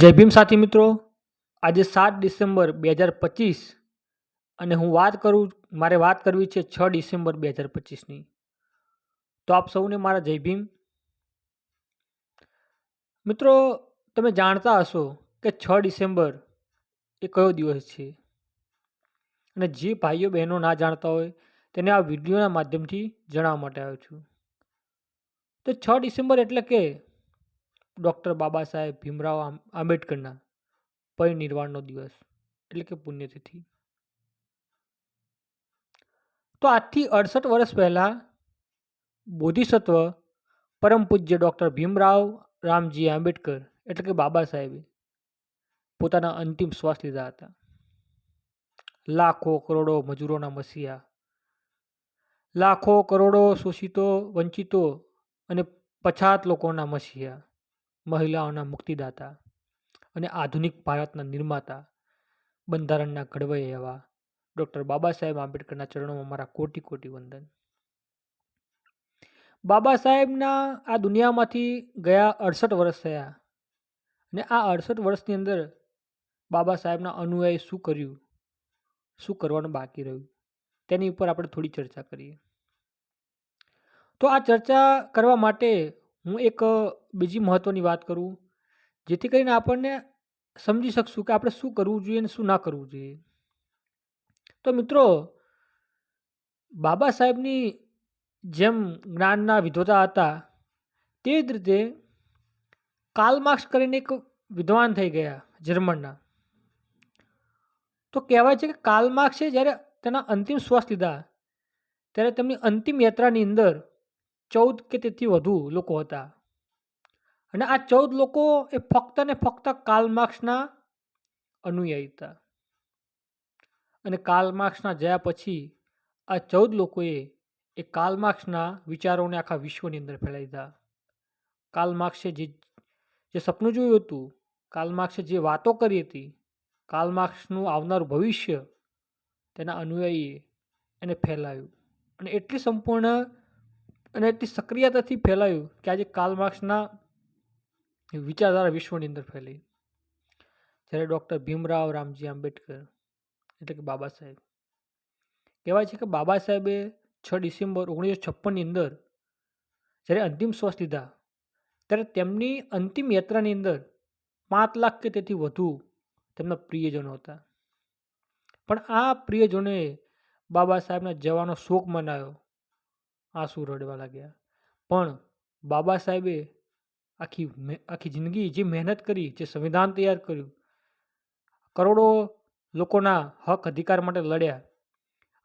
જય ભીમ સાથી મિત્રો. આજે સાત ડિસેમ્બર બે હજાર પચીસ અને હું વાત કરું, મારે વાત કરવી છે છ ડિસેમ્બર બે હજાર પચીસની. તો આપ સૌને મારા જય ભીમ. મિત્રો, તમે જાણતા હશો કે છ ડિસેમ્બર એ કયો દિવસ છે? અને જે ભાઈઓ બહેનો ના જાણતા હોય તેને આ વિડીયોના માધ્યમથી જણાવવા માટે આવ્યો છું. તો છ ડિસેમ્બર એટલે કે ડૉક્ટર બાબા સાહેબ ભીમરાવ આંબેડકરના પરિનિર્વાણનો દિવસ, એટલે કે પુણ્યતિથિ તો આજથી અડસઠ વર્ષ પહેલાં બોધિસત્વ પરમ પૂજ્ય ડૉક્ટર ભીમરાવ રામજી આંબેડકર, એટલે કે બાબા સાહેબે, પોતાના અંતિમ શ્વાસ લીધા હતા. લાખો કરોડો મજૂરોના મસીહા, લાખો કરોડો શોષિતો, વંચિતો અને પછાત લોકોના મસીહા મહિલાઓના મુક્તિદાતા અને આધુનિક ભારતના નિર્માતા બંધારણના ઘડવૈયા એવા ડૉક્ટર બાબા સાહેબ આંબેડકરના ચરણોમાં મારા કોટી કોટી વંદન. બાબા સાહેબના આ દુનિયામાંથી ગયા અડસઠ વર્ષ થયા અને આ અડસઠ વર્ષની અંદર બાબા સાહેબના અનુયાયી શું કર્યું, શું કરવાનું બાકી રહ્યું, તેની ઉપર આપણે થોડી ચર્ચા કરીએ. તો આ ચર્ચા કરવા માટે હું એક બીજી મહત્ત્વની વાત કરું, જેથી કરીને આપણને સમજી શકશું કે આપણે શું કરવું જોઈએ અને શું ના કરવું જોઈએ. તો મિત્રો, બાબા સાહેબની જેમ જ્ઞાનના વિધોતા હતા, તે જ રીતે કાર્લ માર્ક્સ કરીને એક વિદ્વાન થઈ ગયા જર્મનના. તો કહેવાય છે કે કાર્લ માર્ક્સે જ્યારે તેના અંતિમ શ્વાસ લીધા, ત્યારે તેમની અંતિમ યાત્રાની અંદર ચૌદ કે તેથી વધુ લોકો હતા. અને આ ચૌદ લોકો એ ફક્ત ને ફક્ત કાર્લ માર્ક્સના અનુયાયી હતા. અને કાર્લ જયા પછી આ ચૌદ લોકોએ એ કાર્લ માર્ક્સના વિચારોને આખા વિશ્વની અંદર ફેલાવી દીધા. કાર્લ માર્ક્સે જે જે સપનું જોયું હતું કાર્લ માર્ક્સે જે વાતો કરી હતી કાર્લ માર્ક્સનું આવનારું ભવિષ્ય તેના અનુયાયીએ એને ફેલાવ્યું અને એટલી સંપૂર્ણ અને એટલી સક્રિયતાથી ફેલાયું કે આજે કાર્લ માર્ક્સના વિચારધારા વિશ્વની અંદર ફેલાઈ. જ્યારે ડૉક્ટર ભીમરાવ રામજી આંબેડકર, એટલે કે બાબા સાહેબ. કહેવાય છે કે બાબા સાહેબે છ ડિસેમ્બર ઓગણીસો છપ્પનની અંદર જ્યારે અંતિમ શ્વાસ લીધા, ત્યારે તેમની અંતિમ યાત્રાની અંદર પાંચ લાખ કે તેથી વધુ તેમના પ્રિયજનો હતા. પણ આ પ્રિયજનોએ બાબા સાહેબના જવાનો શોક મનાવ્યો આંસુ રડવા લાગ્યા? પણ બાબા સાહેબે આખી આખી જિંદગી જે મહેનત કરી, જે સંવિધાન તૈયાર કર્યું, કરોડો લોકોના હક અધિકાર માટે લડ્યા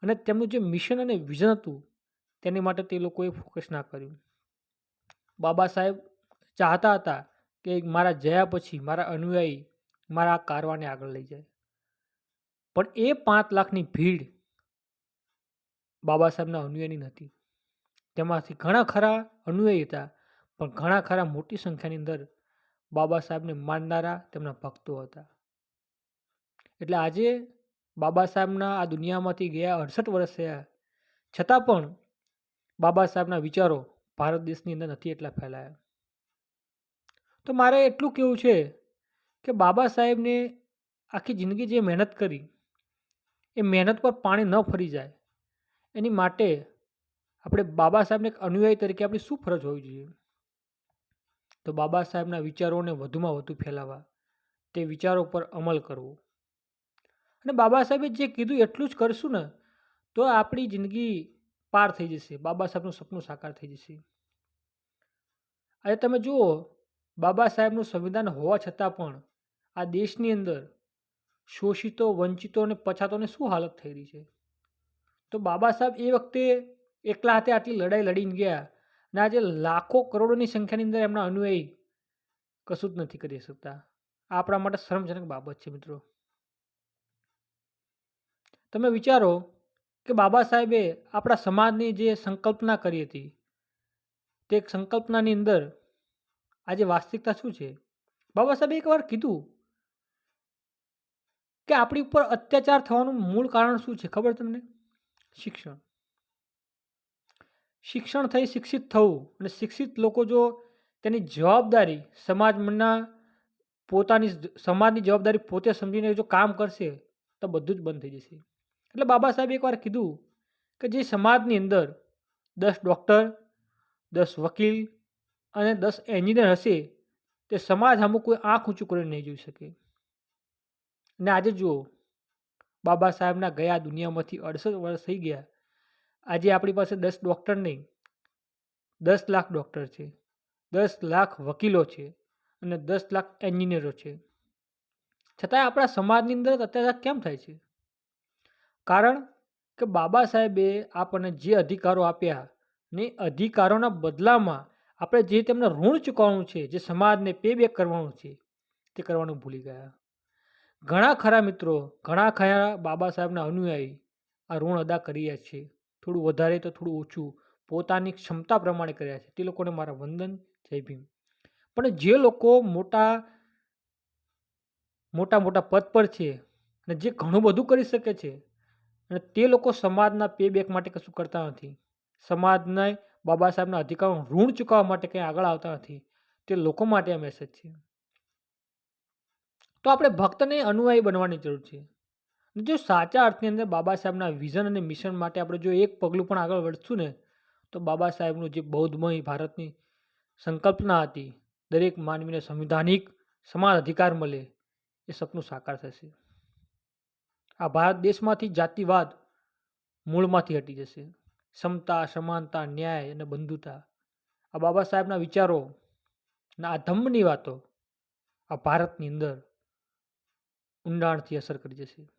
અને તેમનું જે મિશન અને વિઝન હતું, તેની માટે તે લોકોએ ફોકસ ના કર્યું. બાબા સાહેબ ચાહતા હતા કે મારા જયા પછી મારા અનુયાયી મારા આ કારવાને આગળ લઈ જાય. પણ એ પાંચ લાખની ભીડ બાબા સાહેબના અનુયાયી નથી તેમાંથી ઘણા ખરા અનુયાયી હતા, પણ ઘણા ખરા મોટી સંખ્યાની અંદર બાબા સાહેબને માનનારા તેમના ભક્તો હતા. એટલે આજે બાબા સાહેબના આ દુનિયામાંથી ગયા અડસઠ વર્ષ થયા, છતાં પણ બાબા સાહેબના વિચારો ભારત દેશની અંદર નથી એટલા ફેલાયા. તો મારે એટલું કહેવું છે કે બાબા સાહેબને આખી જિંદગી જે મહેનત કરી, એ મહેનત પર પાણી ન ફરી જાય. એની માટે આપણે બાબા સાહેબને એક અનુયાયી તરીકે આપણી શું ફરજ હોવી જોઈએ? તો બાબા સાહેબના વિચારોને વધુમાં વધુ ફેલાવવા, તે વિચારો પર અમલ કરવો. અને બાબા સાહેબે જે કીધું એટલું જ કરશું ને, તો આપણી જિંદગી પાર થઈ જશે, બાબા સાહેબનું સપનું સાકાર થઈ જશે. આજે તમે જુઓ, બાબા સાહેબનું સંવિધાન હોવા છતાં પણ આ દેશની અંદર શોષિતો, વંચિતો અને પછાતોને શું હાલત થઈ રહી છે? તો બાબા સાહેબ એ વખતે એકલા હાથે આટલી લડાઈ લડીને ગયા. અને આજે લાખો કરોડોની સંખ્યાની અંદર એમના અનુયાયી કશું જ નથી કરી શકતા. આપણા માટે શરમજનક બાબત છે, મિત્રો. તમે વિચારો કે બાબા સાહેબે આપણા સમાજની જે સંકલ્પના કરી હતી, તે સંકલ્પનાની અંદર આજે વાસ્તવિકતા શું છે? બાબા સાહેબે એકવાર કીધું કે આપણી ઉપર અત્યાચાર થવાનું મૂળ કારણ શું છે? ખબર તમને? શિક્ષણ. શિક્ષણ થઈ શિક્ષિત થવું અને શિક્ષિત લોકો જો તેની જવાબદારી સમાજના પોતાની સમાજની જવાબદારી પોતે સમજીને જો કામ કરશે, તો બધું જ બંધ થઈ જશે. એટલે બાબા સાહેબે એકવાર કીધું કે જે સમાજની અંદર દસ ડૉક્ટર, દસ વકીલ અને દસ એન્જિનિયર હશે, તે સમાજ અમુક કોઈ આંખ ઊંચું કરીને નહીં જોઈ શકે. અને આજે જુઓ, બાબા સાહેબના ગયા દુનિયામાંથી અડસઠ વર્ષ થઈ ગયા આજે આપણી પાસે દસ ડૉક્ટર નહીં, દસ લાખ ડૉક્ટર છે, દસ લાખ વકીલો છે અને દસ લાખ એન્જિનિયરો છે. છતાંય આપણા સમાજની અંદર અત્યાચાર કેમ થાય છે? કારણ કે બાબા સાહેબે આપણને જે અધિકારો આપ્યા ને અધિકારોના બદલામાં આપણે જે તેમને ઋણ ચૂકવવાનું છે, જે સમાજને પે બેક કરવાનું છે, તે કરવાનું ભૂલી ગયા. ઘણા ખરા મિત્રો, ઘણા ખરા બાબા સાહેબના અનુયાયી આ ઋણ અદા કર્યા છે. થોડું વધારે તો થોડું ઓછું પોતાની ક્ષમતા પ્રમાણે કર્યા છે. તે લોકોને મારા વંદન, જય ભીમ. પણ જે લોકો મોટા મોટા મોટા પદ પર છે અને જે ઘણું બધું કરી શકે છે અને તે લોકો સમાજના પે બેક માટે કશું કરતા નથી. સમાજને બાબા સાહેબના અધિકારો ઋણ ચૂકવવા માટે કંઈ આગળ આવતા નથી. તે લોકો માટે આ મેસેજ છે. તો આપણે ભક્તને અનુયાયી બનવાની જરૂર છે. જો સાચા અર્થની અંદર બાબા સાહેબના વિઝન અને મિશન માટે આપણે જો એક પગલું પણ આગળ વધશું ને, તો બાબા સાહેબનું જે બૌદ્ધમય ભારતની સંકલ્પના હતી, દરેક માનવીને સંવિધાનિક સમાન અધિકાર મળે, એ સપનું સાકાર થશે. આ ભારત દેશમાંથી જાતિવાદ મૂળમાંથી હટી જશે. સમતા, સમાનતા, ન્યાય અને બંધુતા. આ બાબા સાહેબના વિચારો ના આ ધમ્મની વાતો આ ભારતની અંદર ઊંડાણથી અસર કરી જશે.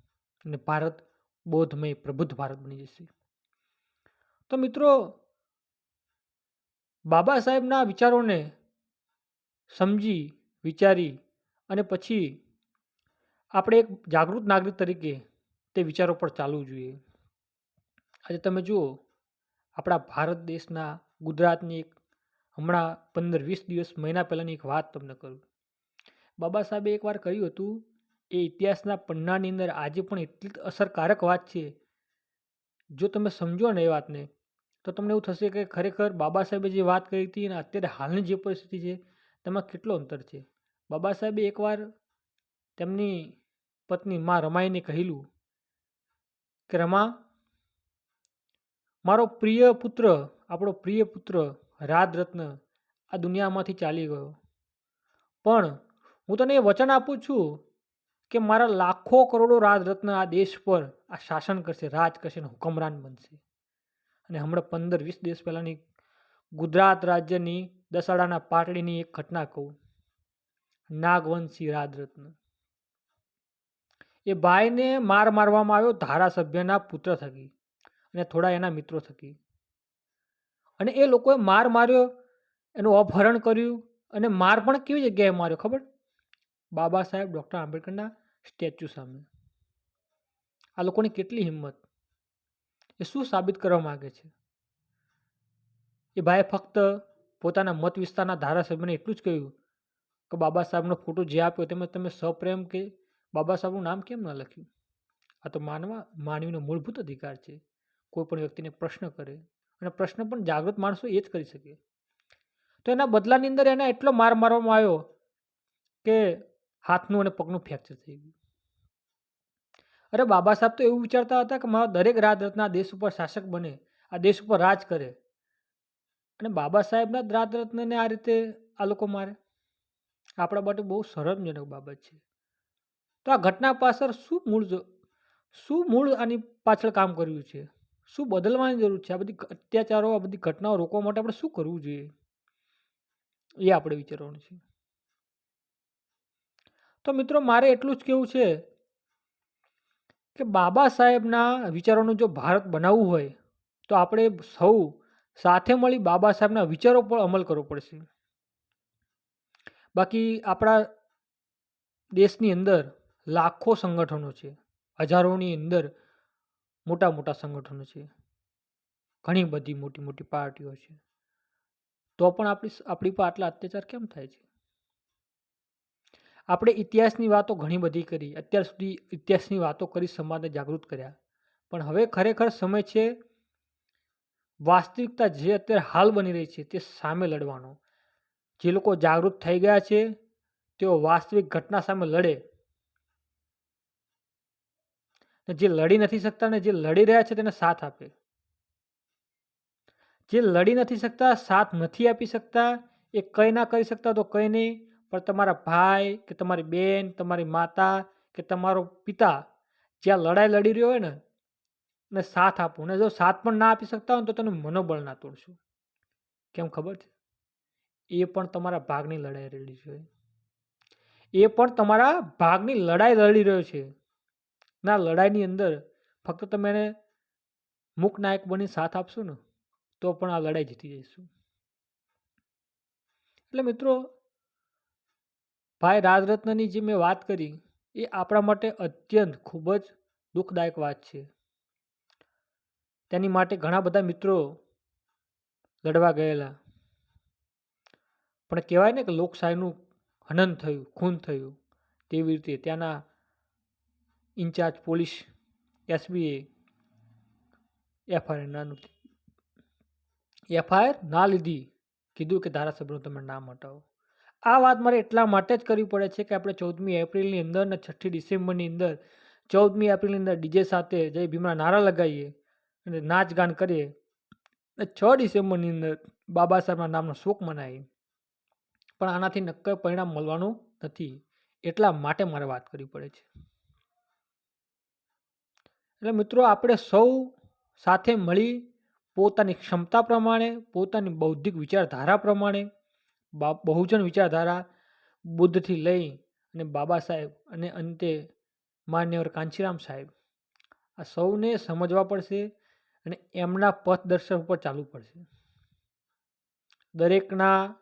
અને ભારત બોધમય પ્રબુદ્ધ ભારત બની જશે. તો મિત્રો, બાબા સાહેબના વિચારોને સમજી, વિચારી અને પછી આપણે એક જાગૃત નાગરિક તરીકે તે વિચારો પર ચાલવું જોઈએ. આજે તમે જુઓ, આપણા ભારત દેશના ગુજરાતની એક હમણાં પંદર વીસ દિવસ મહિના પહેલાંની એક વાત તમને કરું. બાબા સાહેબે એકવાર કહ્યું હતું એ ઇતિહાસના પન્નાની અંદર આજે પણ એટલી જ અસરકારક વાત છે. જો તમે સમજો ને એ વાતને, તો તમને એવું થશે કે ખરેખર બાબા સાહેબે જે વાત કરી હતી અને અત્યારે હાલની જે પરિસ્થિતિ છે, તેમાં કેટલો અંતર છે? બાબા સાહેબે એકવાર તેમની પત્ની મા રમાઈને કહેલું કે, રમા, મારો પ્રિય પુત્ર, આપણો પ્રિય પુત્ર રાજરત્ન આ દુનિયામાંથી ચાલી ગયો. પણ હું તને એ વચન આપું છું કે મારા લાખો કરોડો રાજરત્ન આ દેશ પર આ શાસન કરશે, રાજ કરશે અને હુકમરાન બનશે. અને હમણાં પંદર વીસ દિવસ પહેલાંની ગુજરાત રાજ્યની દસાડાના પાટડીની એક ઘટના કહું. નાગવંશી રાજરત્ન. એ ભાઈને માર મારવામાં આવ્યો, ધારાસભ્યના પુત્ર થકી અને થોડા એના મિત્રો થકી. અને એ લોકોએ માર માર્યો, એનું અપહરણ કર્યું અને માર પણ કેવી જગ્યાએ માર્યો ખબર? બાબા સાહેબ, ડૉક્ટર આંબેડકરના સ્ટેચ્યુ સામે. આ લોકોની કેટલી હિંમત? એ શું સાબિત કરવા માગે છે? એ ભાઈએ ફક્ત પોતાના મત વિસ્તારના ધારાસભ્યને એટલું જ કહ્યું કે બાબા સાહેબનો ફોટો જે આપ્યો તેમાં તમે સપ્રેમ કે બાબા સાહેબનું નામ કેમ ન લખ્યું? આ તો માનવા, માનવીનો મૂળભૂત અધિકાર છે. કોઈ પણ વ્યક્તિને પ્રશ્ન કરે અને પ્રશ્ન પણ જાગૃત માણસો એ જ કરી શકે. તો એના બદલાની અંદર એને એટલો માર મારવામાં આવ્યો કે હાથનું અને પગનું ફ્રેક્ચર થઈ ગયું. અરે બાબા સાહેબ તો એવું વિચારતા હતા કે મારા દરેક રાજરત્ન આ દેશ ઉપર શાસક બને, આ દેશ ઉપર રાજ કરે. અને બાબા સાહેબના જ રાજરત્નને આ રીતે આ લોકો મારે. આપણા માટે બહુ શરમજનક બાબત છે. તો આ ઘટના પાછળ શું મૂળ શું મૂળ આની પાછળ કામ કર્યું છે? શું બદલવાની જરૂર છે? આ બધી અત્યાચારો, આ બધી ઘટનાઓ રોકવા માટે આપણે શું કરવું જોઈએ? એ આપણે વિચારવાનું છે. તો મિત્રો મારે એટલું જ કેવું છે કે બાબા સાહેબના વિચારોનું જો ભારત બનાવવું હોય, તો આપણે સૌ સાથે મળી બાબા સાહેબના વિચારો પર અમલ કરવો પડશે. બાકી આપણા દેશની અંદર લાખો સંગઠનો છે, હજારોની અંદર મોટા મોટા સંગઠનો છે, ઘણી બધી મોટી મોટી પાર્ટીઓ છે. તો પણ આપણી આપણી પર આટલા અત્યાચાર કેમ થાય છે? આપણે ઇતિહાસની વાતો ઘણી બધી કરી, અત્યાર સુધી ઇતિહાસની વાતો કરી સમાજને જાગૃત કર્યા. પણ હવે ખરેખર સમય છે વાસ્તવિકતા જે અત્યારે હાલ બની રહી છે તે સામે લડવાનો. જે લોકો જાગૃત થઈ ગયા છે, તેઓ વાસ્તવિક ઘટના સામે લડે. જે લડી નથી શકતા ને જે લડી રહ્યા છે તેને સાથ આપે. જે લડી નથી શકતા, સાથ નથી આપી શકતા, એ કંઈ ના કરી શકતા તો કંઈ નહીં પણ તમારા ભાઈ કે તમારી બેન, તમારી માતા કે તમારો પિતા જ્યાં લડાઈ લડી રહ્યો હોય ને ને સાથ આપો. ને જો સાથ પણ ના આપી શકતા હોય તો તમે મનોબળ ના તોડશો. કેમ ખબર છે? એ પણ તમારા ભાગની લડાઈ લડી છે. એ પણ તમારા ભાગની લડાઈ લડી રહ્યો છે. ના લડાઈની અંદર ફક્ત તમે એને મુક નાયક બની સાથ આપશો ને, તો પણ આ લડાઈ જીતી જઈશું. એટલે મિત્રો ભાઈ, રાજરત્નની જે મેં વાત કરી, એ આપણા માટે અત્યંત ખૂબ જ દુઃખદાયક વાત છે. તેની માટે ઘણા બધા મિત્રો લડવા ગયેલા. પણ કહેવાય ને કે લોકશાહીનું હનન થયું, ખૂન થયું તેવી રીતે ત્યાંના ઇન્ચાર્જ પોલીસ, એસબીએ, એફઆઈઆર ના એફઆઈઆર ના લીધી. કીધું કે ધારાસભ્યનું તમે નામ હટાવો. આ વાત મારે એટલા માટે જ કરવી પડે છે કે આપણે ચૌદમી એપ્રિલની અંદર અને છઠ્ઠી ડિસેમ્બરની અંદર ચૌદમી એપ્રિલની અંદર ડીજે સાથે જય ભીમના નારા લગાવીએ અને નાચ ગાન કરીએ અને છ ડિસેમ્બરની અંદર બાબા સાહેબના નામનો શોક મનાવીએ. પણ આનાથી નક્કર પરિણામ મળવાનું નથી. એટલા માટે મારે વાત કરવી પડે છે. એટલે મિત્રો, આપણે સૌ સાથે મળી પોતાની ક્ષમતા પ્રમાણે, પોતાની બૌદ્ધિક વિચારધારા પ્રમાણે બા- બહુજન વિચારધારા બુદ્ધથી લઈ અને બાબા સાહેબ અને અંતે માન્યવર કાંચીરામ સાહેબ. આ સૌને સમજવા પડશે અને એમના પથદર્શન ઉપર ચાલવું પડશે. દરેકના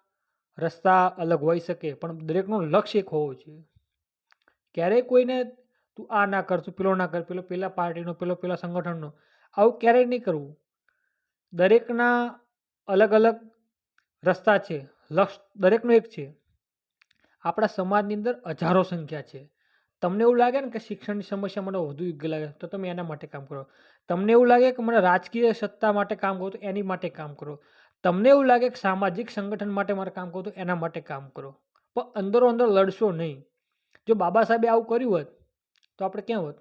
રસ્તા અલગ હોઈ શકે, પણ દરેકનું લક્ષ્ય એક હોવું જોઈએ. ક્યારેય કોઈને તું આ ના કર, તું પેલો ના કર, પેલો પેલા પાર્ટીનો, પેલો પેલા સંગઠનનો, આવું ક્યારેય નહીં કરવું. દરેકના અલગ અલગ રસ્તા છે. લક્ષ દરેકનું એક છે. આપણા સમાજની અંદર હજારો સંખ્યા છે. તમને એવું લાગે ને કે શિક્ષણની સમસ્યા મને વધુ યોગ્ય લાગે, તો તમે એના માટે કામ કરો. તમને એવું લાગે કે મને રાજકીય સત્તા માટે કામ કરો, તો એની માટે કામ કરો. તમને એવું લાગે કે સામાજિક સંગઠન માટે મારે કામ કરો, તો એના માટે કામ કરો. પણ અંદરો અંદર લડશો નહીં. જો બાબા સાહેબે આવું કર્યું હોત, તો આપણે ક્યાં હોત?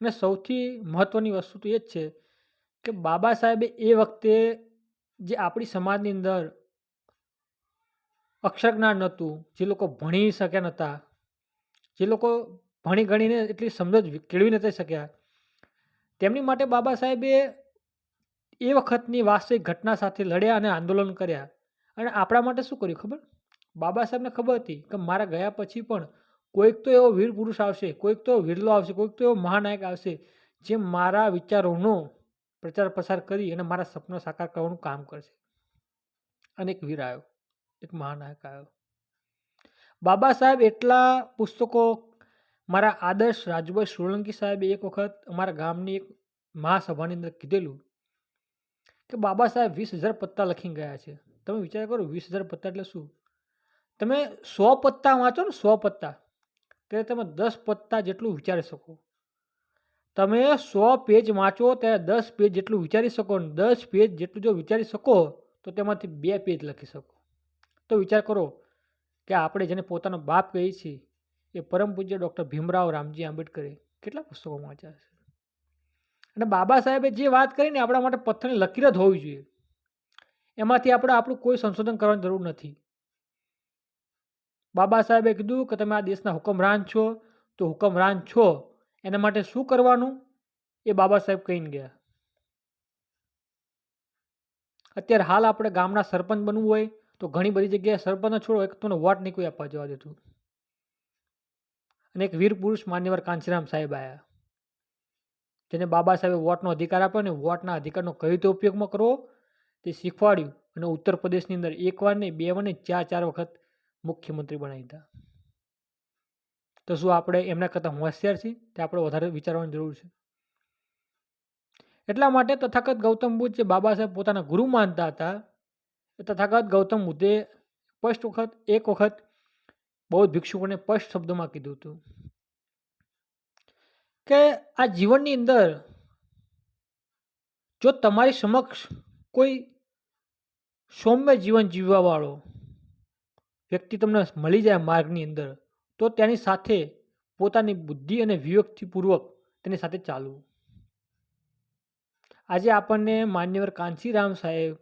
અને સૌથી મહત્ત્વની વસ્તુ તો એ જ છે કે બાબા સાહેબે એ વખતે જે આપણી સમાજની અંદર અક્ષર જ્ઞાન નહોતું, જે લોકો ભણી શક્યા નહોતા. જે લોકો ભણી ગણીને એટલી સમજ કેળવી નથી શક્યા. તેમની માટે બાબા સાહેબે એ વખતની વાસ્તવિક ઘટના સાથે લડ્યા અને આંદોલન કર્યા. અને આપણા માટે શું કર્યું ખબર? બાબા સાહેબને ખબર હતી કે મારા ગયા પછી પણ કોઈક તો એવો વીર પુરુષ આવશે, કોઈક તો વિરલો આવશે, કોઈક તો એવો મહાનાયક આવશે, જે મારા વિચારોનો પ્રચાર પ્રસાર કરી અને મારા સપનો સાકાર કરવાનું કામ કરશે. અને એક વીર આવ્યો. એક મહાનાયક આવ્યો. બાબા સાહેબ, એટલા પુસ્તકો મારા આદર્શ રાજુભાઈ સોલંકી સાહેબે એક વખત અમારા ગામની એક મહાસભાની અંદર કીધેલું કે બાબા સાહેબ વીસ હજાર પત્તા લખીને ગયા છે. તમે વિચાર કરો, વીસ હજાર પત્તા એટલે શું? તમે સો પત્તા વાંચો ને સો પત્તા, ત્યારે તમે દસ પત્તા જેટલું વિચારી શકો. તમે સો પેજ વાંચો ત્યારે દસ પેજ જેટલું વિચારી શકો ને દસ પેજ જેટલું જો વિચારી શકો, તો તેમાંથી બે પેજ લખી શકો. તો વિચાર કરો કે આપણે જેને પોતાનો બાપ કહીએ છીએ એ પરમ પૂજ્ય ડૉક્ટર ભીમરાવ રામજી આંબેડકરે કેટલા પુસ્તકો વાંચ્યા હશે અને બાબા સાહેબે જે વાત કરીને આપણા માટે પથ્થરની લકીર જ હોવી જોઈએ. એમાંથી આપણે આપણું કોઈ સંશોધન કરવાની જરૂર નથી. બાબા સાહેબે કીધું કે તમે આ દેશના હુકમરાન છો, તો હુકમરાન છો. એના માટે શું કરવાનું? એ બાબા સાહેબ કહીને ગયા. અત્યારે હાલ આપણે ગામના સરપંચ બનવું હોય તો ઘણી બધી જગ્યાએ સરપંચ છોડો, એક તમને વોટ નહીં કોઈ આપવા જવા દેતું. અને એક વીર પુરુષ માન્યવર કાંચીરામ સાહેબ આવ્યા જેને બાબા સાહેબે વોટનો અધિકાર આપ્યો ને વોટના અધિકારનો કઈ રીતે ઉપયોગમાં કરવો તે શીખવાડ્યું અને ઉત્તર પ્રદેશની અંદર એકવાર નહીં, બે વાર ચાર ચાર વખત મુખ્યમંત્રી બનાવી દીધા. તો શું આપણે એમના કરતાં હોશિયાર છીએ? તે આપણે વધારે વિચારવાની જરૂર છે. એટલા માટે તથાગત ગૌતમ બુદ્ધ જે બાબા સાહેબ પોતાના ગુરુ માનતા હતા તથાગત ગૌતમ બુદ્ધે સ્પષ્ટ વખત, એક વખત બૌદ્ધ ભિક્ષુકોને સ્પષ્ટ શબ્દોમાં કીધું હતું કે આ જીવનની અંદર જો તમારી સમક્ષ કોઈ સૌમ્ય જીવન જીવવાવાળો વ્યક્તિ તમને મળી જાય માર્ગની અંદર, તો તેની સાથે પોતાની બુદ્ધિ અને વિવેકથીપૂર્વક તેની સાથે ચાલવું. આજે આપણને માન્યવર કાંચીરામ સાહેબ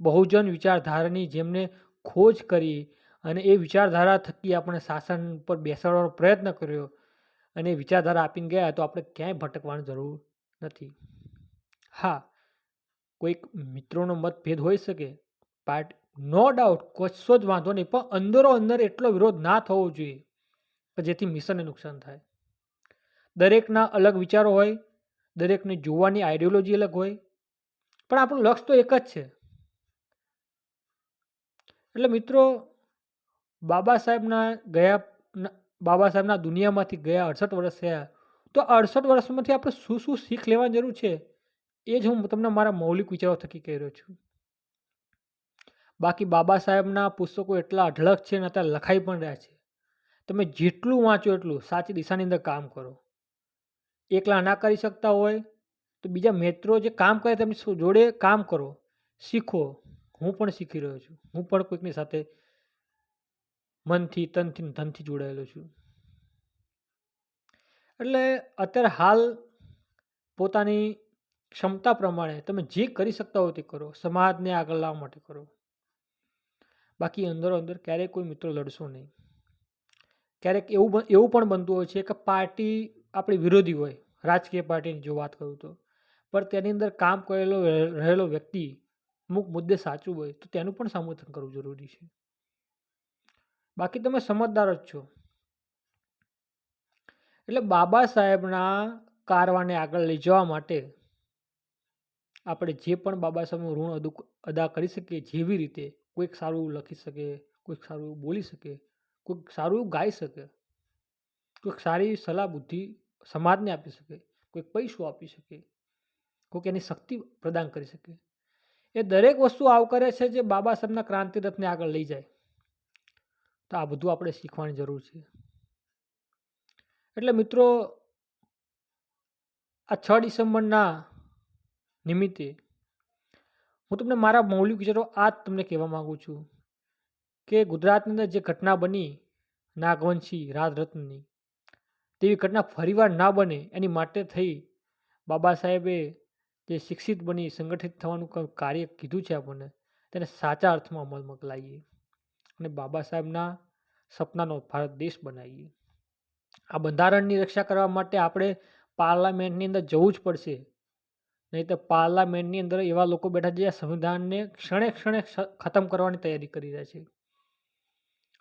બહુજન વિચારધારાની જેમને ખોજ કરી અને એ વિચારધારા થકી આપણે શાસન પર બેસાડવાનો પ્રયત્ન કર્યો અને વિચારધારા આપીને ગયા તો આપણે ક્યાંય ભટકવાની જરૂર નથી. હા, કોઈક મિત્રોનો મતભેદ હોઈ શકે પાર્ટ નો ડાઉટ કશો જ વાંધો નહીં, પણ અંદરો અંદર એટલો વિરોધ ના થવો જોઈએ જેથી મિશનને નુકસાન થાય. દરેકના અલગ વિચારો હોય, દરેકને જોવાની આઈડિયોલોજી અલગ હોય, પણ આપણું લક્ષ્ય તો એક જ છે. એટલે મિત્રો, બાબા સાહેબના ગયા બાબા સાહેબના દુનિયામાંથી ગયા અડસઠ વર્ષ થયા. તો અડસઠ વર્ષમાંથી આપણે શું શું શીખ લેવાની જરૂર છે? એ જ હું તમને મારા મૌલિક વિચારો થકી કહી રહ્યો છું. બાકી બાબા સાહેબના પુસ્તકો એટલા અઢળક છે અને અત્યારે લખાઈ પણ રહ્યા છે. તમે જેટલું વાંચો એટલું સાચી દિશાની અંદર કામ કરો. એકલા ના કરી શકતા હોય તો બીજા મિત્રો જે કામ કરે તેમની જોડે કામ કરો. શીખો. હું પણ શીખી રહ્યો છું. હું પણ કોઈકની સાથે મનથી, તનથી ધનથી જોડાયેલો છું. એટલે અત્યારે હાલ પોતાની ક્ષમતા પ્રમાણે તમે જે કરી શકતા હો તે કરો. સમાજને આગળ લાવવા માટે કરો. બાકી અંદરો અંદર ક્યારેય કોઈ મિત્રો લડશો નહીં. ક્યારેક એવું એવું પણ બનતું હોય છે કે પાર્ટી આપણી વિરોધી હોય. રાજકીય પાર્ટીની જો વાત કરું તો. પણ તેની અંદર કામ કરેલો, રહેલો વ્યક્તિ અમુક મુદ્દે સાચું હોય, તો તેનું પણ સમર્થન કરવું જરૂરી છે. બાકી તમે સમજદાર જ છો. એટલે બાબા સાહેબના કારવાને આગળ લઈ જવા માટે આપણે જે પણ બાબા સાહેબનું ઋણ અદા કરી શકીએ જેવી રીતે કોઈક સારું એવું લખી શકે, કોઈક સારું એવું બોલી શકે, કોઈક સારું એવું ગાઈ શકે, કોઈક સારી સલાહ બુદ્ધિ સમાજને આપી શકે, કોઈક પૈસો આપી શકે, કોઈક એની શક્તિ પ્રદાન કરી શકે. એ દરેક વસ્તુ આવકારે છે જે બાબા સાહેબના ક્રાંતિ રથને આગળ લઈ જાય. તો આ બધું આપણે શીખવાની જરૂર છે. એટલે મિત્રો, આ છ ડિસેમ્બરના નિમિત્તે હું તમને મારા મૌલિક વિચારો આ જ તમને કહેવા માગું છું કે ગુજરાતની અંદર જે ઘટના બની નાગવંશી રાજરત્નની તેવી ઘટના ફરીવાર ના બને એની માટે થઈ બાબા સાહેબે જે શિક્ષિત બની સંગઠિત થવાનું કાર્ય કીધું છે આપણને, તેને સાચા અર્થમાં અમલમાં લાવીએ અને બાબા સાહેબના સપનાનો ભારત દેશ બનાવીએ. આ બંધારણની રક્ષા કરવા માટે આપણે પાર્લામેન્ટની અંદર જવું જ પડશે. નહીં તો પાર્લામેન્ટની અંદર એવા લોકો બેઠા છે જે સંવિધાનને ક્ષણે ક્ષણે ખતમ કરવાની તૈયારી કરી રહ્યા છે.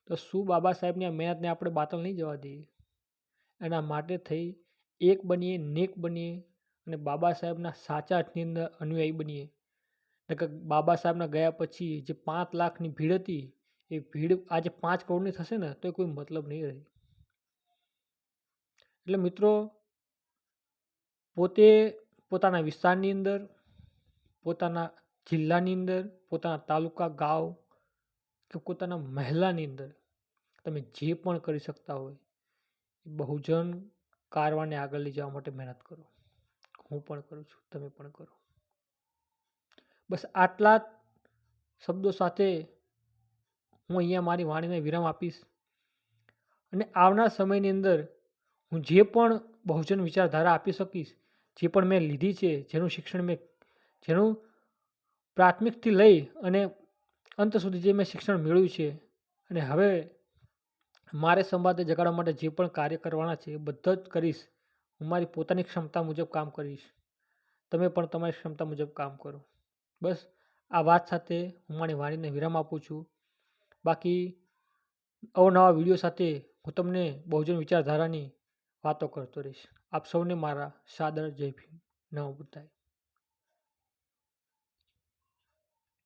તો શું બાબા સાહેબની આ મહેનતને આપણે બાતલ નહીં જવા દઈએ? એના માટે થઈ એક બનીએ, નેક બનીએ અને બાબા સાહેબના સાચા અર્થની અંદર અનુયાયી બનીએ. કે બાબા સાહેબના ગયા પછી જે પાંચ લાખની ભીડ હતી, એ ભીડ આજે પાંચ કરોડની થશે ને, તો કોઈ મતલબ નહીં રહે. એટલે મિત્રો, પોતે પોતાના વિસ્તારની અંદર, પોતાના જિલ્લાની અંદર, પોતાના તાલુકા, ગાંવ કે પોતાના મહેલાની અંદર તમે જે પણ કરી શકતા હોય, એ બહુજન કારવાને આગળ લઈ જવા માટે મહેનત કરો. હું પણ કરું છું, તમે પણ કરો. બસ આટલા શબ્દો સાથે હું અહીંયા મારી વાણીને વિરામ આપીશ. અને આવનાર સમયની અંદર હું જે પણ બહુજન વિચારધારા આપી શકીશ, જે પણ મેં લીધી છે, જેનું શિક્ષણ મેં, જેનું પ્રાથમિકથી લઈ અને અંત સુધી જે મેં શિક્ષણ મેળવ્યું છે, અને હવે મારે સંવાદે જગાડવા માટે જે પણ કાર્ય કરવાના છે એ બધા જ કરીશ. હું મારી પોતાની ક્ષમતા મુજબ કામ કરીશ. તમે પણ તમારી ક્ષમતા મુજબ કામ કરો. બસ, આ વાત સાથે હું મારી વાણીને વિરામ આપું છું. બાકી, અવનવા વીડિયો સાથે હું તમને બહુજન વિચારધારાની વાતો કરતો રહીશ. આપ સૌને મારા સાદર જય ભીમ. નવ બુદ્ધાય.